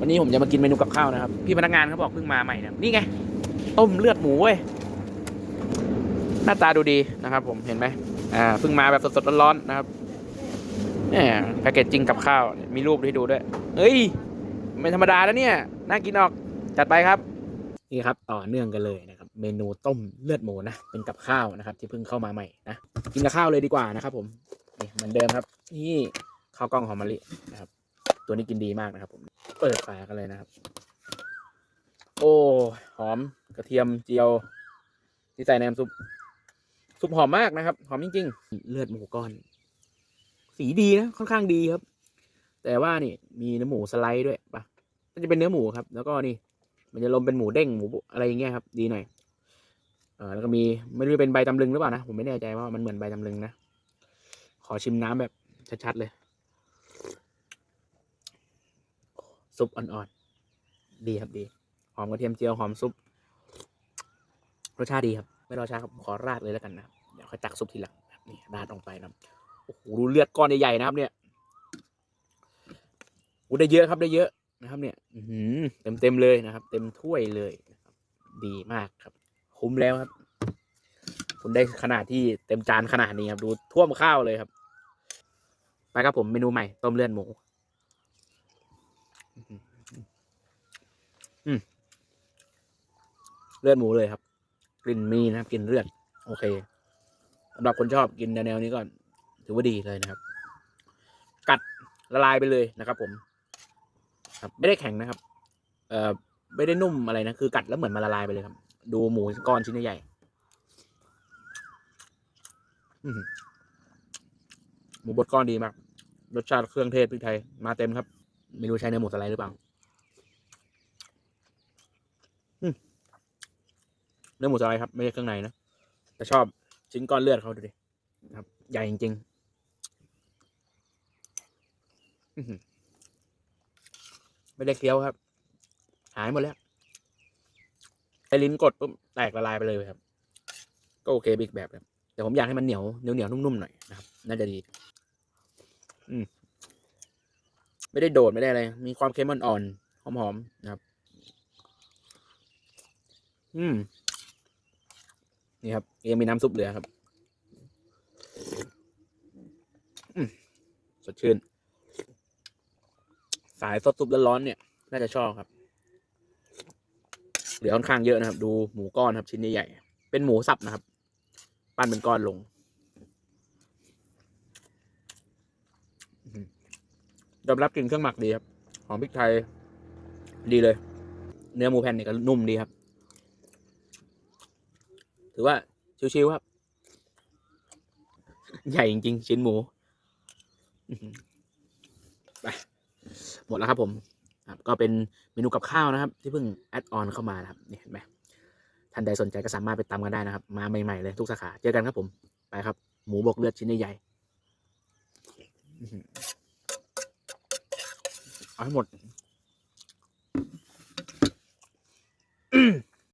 วันนี้ผมจะมากินเมนูกับข้าวนะครับ พี่พนักงานเขาบอกเพิ่งมาใหม่นะนี่ไง ต้มเลือดหมูเว้ย หน้าตาดูดีนะครับ ผมเห็นไหมอ่าเพิ่งมาแบบสดๆร้อนๆนะครับแหมแพคเกจจริงกับข้าว มีรูปให้ดูด้วย เฮ้ย ไม่ธรรมดาแล้วเนี่ย น่ากินออก จัดไปครับ นี่ครับ ต่อเนื่องกันเลยนะครับ เมนูต้มเลือดหมูนะ เป็นกับข้าวนะครับ ที่เพิ่งเข้ามาใหม่นะ กินกับข้าวเลยดีกว่านะครับ ผม นี่เหมือนเดิมครับ นี่ข้าวกล้องหอมมะลินะครับ ตัวนี้กินดีมากนะครับ ผม เปิดฝากันเลยนะครับ โอ้หอมกระเทียมเจียว ที่ใส่ในน้ำซุป ซุปหอมมากนะครับ หอมจริงๆ เลือดหมูก้อน สีดีนะค่อนข้างดีครับ แต่ว่านี่ มีเนื้อหมูสไลด์ด้วยปะก็จะเป็นเนื้อหมูครับ แล้วก็นี่ มันจะลมเป็นหมูเด้งหมูอะไรอย่างเงี้ยครับ ดีหน่อยเออแล้วก็มีไม่รู้เป็นใบตำลึงหรือเปล่านะ ผมไม่แน่ใจว่ามันเหมือนใบตำลึงนะ ขอชิมน้ำแบบชัดๆเลย ซุปอ่อนๆ ดีครับดี หอมกระเทียมเจียวหอมซุป รสชาติดีครับ ไม่รอช้าครับขอราดเลยแล้วกันนะเดี๋ยวค่อยตักซุปทีหลังนี่ราดลงไปนะโอ้โหดูเลือดก้อนใหญ่ๆนะครับ เนี่ยโอ้ได้เยอะครับได้เยอะนะครับ เนี่ยอืเต็มเต็มๆเลยนะครับ เต็มถ้วยเลยนะครับ ดีมากครับ คุ้มแล้วครับ คุณได้ขนาดที่เต็มจานขนาดนี้ครับ ดูท่วมข้าวเลยครับ ไปครับผมเมนูใหม่ ต้มเลือดหมู เลือดหมูเลยครับ กลิ่นมีนะครับกลิ่นเลือด โอเคสำหรับคนชอบกินแนวนี้ก็ถือว่าดีเลยนะครับ กัดละลายไปเลยนะครับ ผม ครับไม่ได้แข็งนะครับ เอ่อไม่ได้นุ่มอะไรนะ คือกัดแล้วเหมือนมันละลายไปเลยครับ ดูหมูก้อนชิ้นใหญ่ๆอื้อหือหมูบดก้อนดีมาก รสชาติเครื่องเทศพริกไทย มาเต็มครับ ไม่รู้ใช้เนื้อหมูสไลด์หรือเปล่าเนื้อหมูสไลด์ครับไม่ใช่เครื่องในนะแต่ชอบชิ้นก้อนเลือดเขาดูดิครับ ใหญ่จริงๆอื้อหือไม่ได้เคี้ยวครับ หายหมดแล้วไอ้ลิ้นกดปุ๊บแตกละลายไปเลยครับ ก็โอเคบิ๊กแบบครับแต่ผมอยากให้มันเหนียวเหนียวเหนียวนุ่มๆหน่อยนะครับ น่าจะดี อืม ไม่ได้โดดไม่ได้อะไร มีความเค็มอ่อนๆหอมๆนะครับ อืม นี่ครับยังมีน้ำซุปเหลือครับอืมสดชื่น สายซดซุปร้อนๆเนี่ย น่าจะชอบครับ เหลือค่อนข้างเยอะนะครับ ดูหมูก้อนครับ ชิ้นใหญ่ๆเป็นหมูสับนะครับ ปั้นเป็นก้อนลงอื้อหือ ยอมรับกลิ่นเครื่องหมักดีครับ หอมพริกไทย ดีเลย เนื้อหมูแผ่นนี่ก็นุ่มดีครับ ถือว่าชิวๆครับ ใหญ่จริงๆ ชิ้นหมูไปหมดแล้วครับผมครับก็เป็นเมนูกับข้าวนะครับ ที่เพิ่งแอดออนเข้ามานะครับนี่เห็นไหมท่านใดสนใจก็สามารถไปตามกันได้นะครับ มาใหม่ๆเลยทุกสาขา เจอกันครับผม ไปครับ หมูบกเลือดชิ้นใหญ่ๆ อื้อ